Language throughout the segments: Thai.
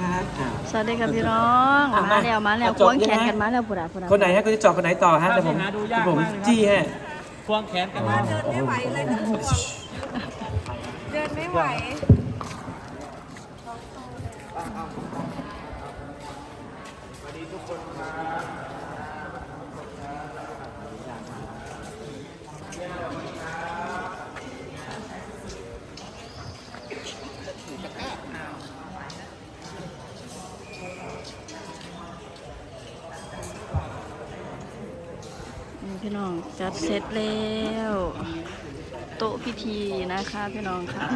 ครับอ่า สวัสดีครับพี่น้องอะมาแล้วมาแล้วอะจบควงแขนยังไงกันมาแล้วปุระปุระคนไหนฮะคุณจะเจาะคนไหนต่อฮะเดี๋ยวผมหาดูเดี๋ยายกวผมมากเลยครับ จี้ให้ควงแขนกันมาเดินไม่ไหวเลยนะห่วงเดินไม่ไหว พี่น้องจัดเสร็จแล้ว โต๊ะพิธีนะคะพี่น้องค่ะ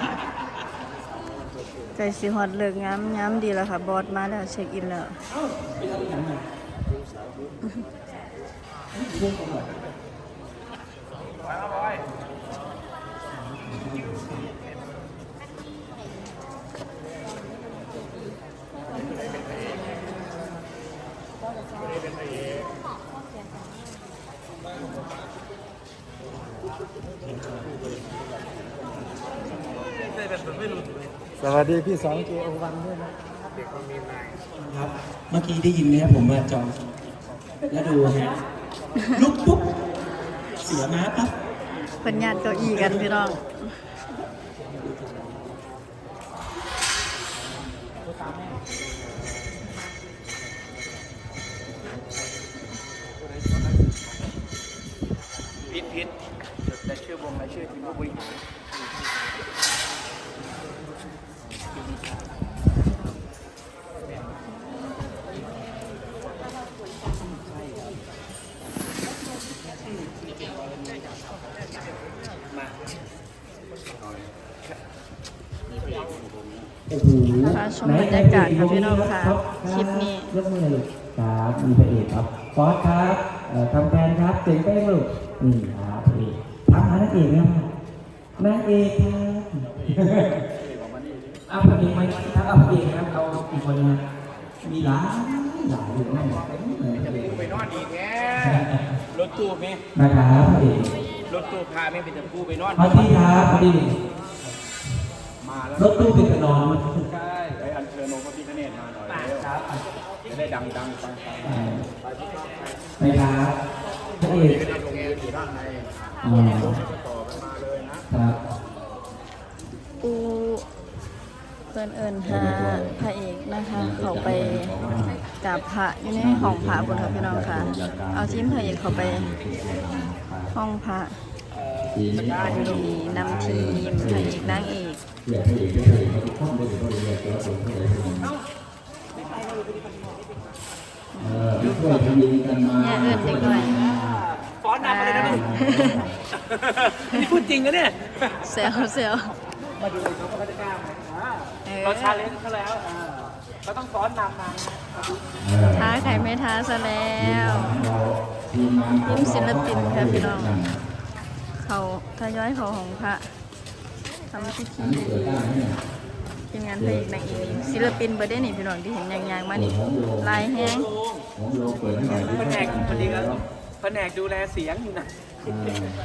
ใจสิฮอดเลิกงามงามดีแล้วค่ะ บอสมาแล้วเช็คอินแล้ว สวัสดีพี่สองเจโอวันด้วยนะครับเมื่อกี้ได้ยินไหมครับผมมาจองแล้วดูฮะลุกปุ๊บเสียม้าปั๊บเพิ่นญาติเก้าอี้กันพี่น้อง ค่ะชมบรรยากาศค่ะพี่น้องค่ะคลิปนี้ยกมือเลยครับมีพระเอกครับฟอสครับเอ่อทำแฟนครับเจ๋งเป้งลูกนี่ครับพระเอกทำหานางเอกนะครับ นางเอกครับอะพระเอกไหมครับเอาพระเอกครับเอาอีกคนนะมีหลายหลายอยู่นั่นแหละไปนอนดีแท้รถตู้ไหมนะครับพระเอกรถตู้พาไม่เป็นตะกู้ไปนอนพอดีครับพอดีมาแล้วรถตู้เป็นกระนอนใช่ไปอัญเชิญองค์พระพิฆเนศมาหน่อยเร็วจะได้ดังดังๆปังปังไปครับพระเอก ตรงนี้อยู่ด้านใน อ๋อ ต่อกันมาเลยนะ ครับ ปูเพิ่นเอิญหาพระเอกนะคะ เขาไปกราบพระอยู่ในห้องพระบนค่ะพี่น้องค่ะ เอาทีมพระเอกเขาไปห้องพระนี่นำทีมพระเอกนางเอกเนี่ยเอิญเด็กหน่อยฟ้อนนำมาเลยนะนี่พูดจริงนะเนี่ยเซลเซล มาดูเขาก็จะกล้าไหมอ่าเออเราชาเลนจ์เขาแล้วอ่าเราต้องฟ้อนนำมาท้าใครไม่ท้าซะแล้วทีมศิลปินค่ะพี่น้องเขาทยอยเขาของพระทำพิธีทีมงานเพลงนางเอกศิลปินเบอร์เดนี่พี่น้องที่เห็นยางๆมานี่ลายแห้งแผนกพอดีครับแผนกดูแลเสียงอยู่นะ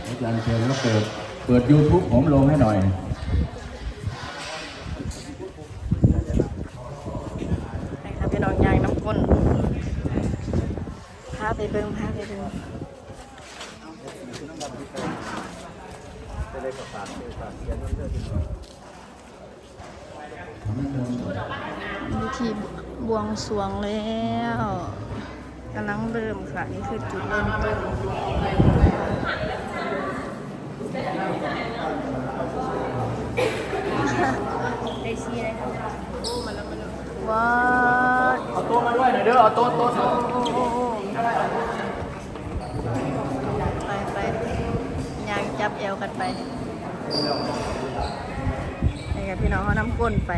อาจารย์เชิญก็เปิดเปิด YouTube ผมลงให้หน่อย องยางน้ำก้นพาไปเบิ่งพาไปเบิ่งวิธีบวงสวงแล้วกำลังเริ่มค่ะ นี่คือจุดเริ่มต้นว้าวเอาโต๊ะมาด้วยหน่อยเด้อเอาโต๊ะโต๊ะโต๊ะไปไปยางจับเอวกันไปนี่กับพี่น้องเขาน้ำก้นไป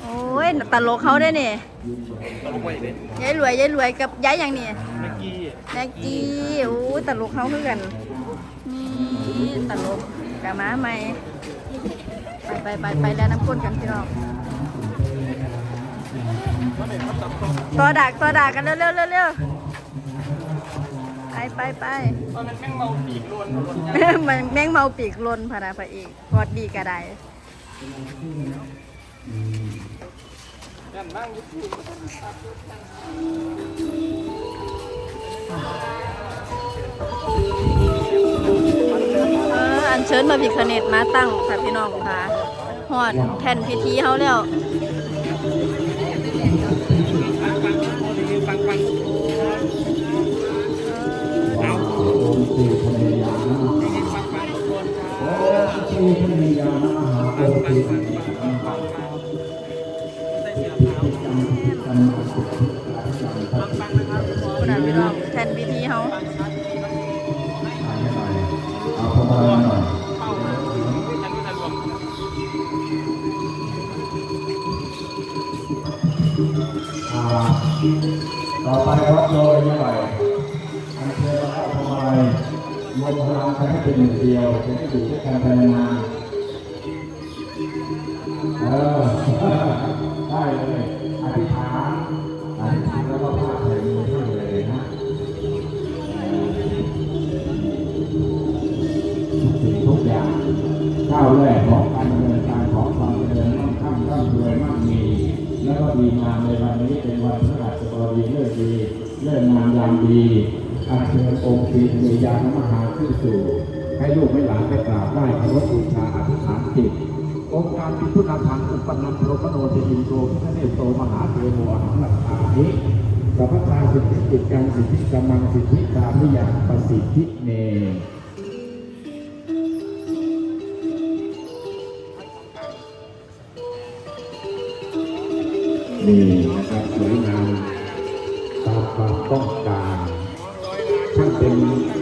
โอ้ยตลกเขาได้เนี่ยเอาลงไปเลยยายรวยยายรวยกับยายอย่างนี้เมื่อกี้แม็กกี้โอ้ยตลกเขาคือกันนี่ตลกกะม้าใหม่ไปไปไปไปแล้วน้ำก้นกันพี่น้อง ตัวดักตัวดักกันเร็วเร็วเร็วเร็วไปไปไปตอนนั้นแม่งเมาปีกลวนลวนมันแมงเมาปีกลนพะนาพระเอกกอดดีกระไดเอออันเชิญมาพิคเนตมาตั้งค่ะพี่น้องค่ะหอดแทนพิธีเขาแล้ว แทนพิธีเขาเอา ต่อไปวัดโยยหญ่อันเชิญพระธรรมาลัยรวมพลังกันให้เป็นหนึ่งเดียวจะได้อยู่ด้วยกันไปนานๆเออ ดีงามในวันนี้เป็นวันพฤหัสบดีเลิกดีเลิกงามยามดีอัญเชิญองค์ศรีเมยานมหาขึ้นสู่ให้ลูกให้หลานได้กราบไหว้เคารพบูชาอธิษฐานจิตองค์การพิพุทธพันธ์อุปนันโรปโนเทวินโตพิฆเนศโตมหาเทโวอหังลักขานิสัพพทาสิทธิจิตกังสิทธิกำมังสิทธิกามิยังประสิทธิเน นี่นะครับสวยงามตามความต้องการช่างเป็น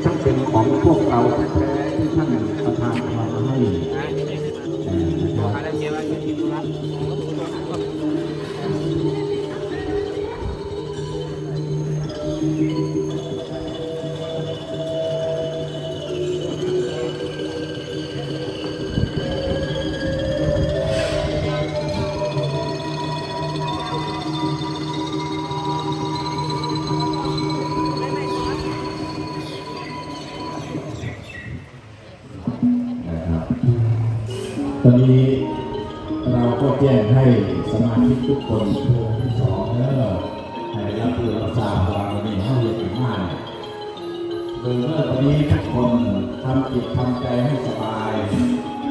ช่างเป็นของพวกเราแท้ๆที่ท่านประทานมาให้นะครับ ตอนนี้เราก็แจ้งให้สมาชิกทุกคนโทรที่สองเนอะให้รับรู้รับทราบว่าวันนี้ห้าเดือนห้าเนี่ยโดยเมื่อวันนี้ทุกคนทำจิตทำใจให้สบาย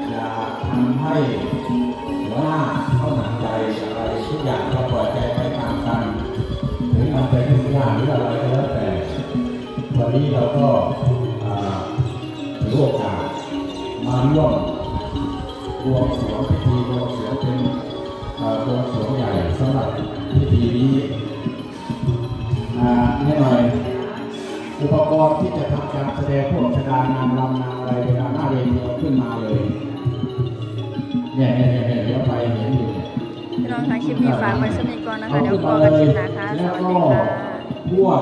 อย่าทำให้หัวหน้าเข้าหนักใจอะไรทุกอย่างก็ปล่อยใจไปตามกันหรือมันจะยุ่งยากหรืออะไรก็แล้วแต่วันนี้เราก็ถือโอกาสมาร่วม บวงสรวงพิธีบวงสรวงเป็นอ่าบวงสรวงใหญ่สำหรับพิธีนี้อ่าให้หน่อยอุปกรณ์ที่จะทำการแสดงพวกชดานางรำนางอะไรเวลาหน้าเรียนเราขึ้นมาเลยเนี่ยเนี่ยเนี่ยเนี่ยเดี๋ยวไปเห็นอยู่เนี่ยพี่น้องคะคลิปนี้ฝากไว้สนิทก่อนนะคะเดี๋ยวพอกันคลิปนะคะสแล้ววัสก็ดีค่ะพวก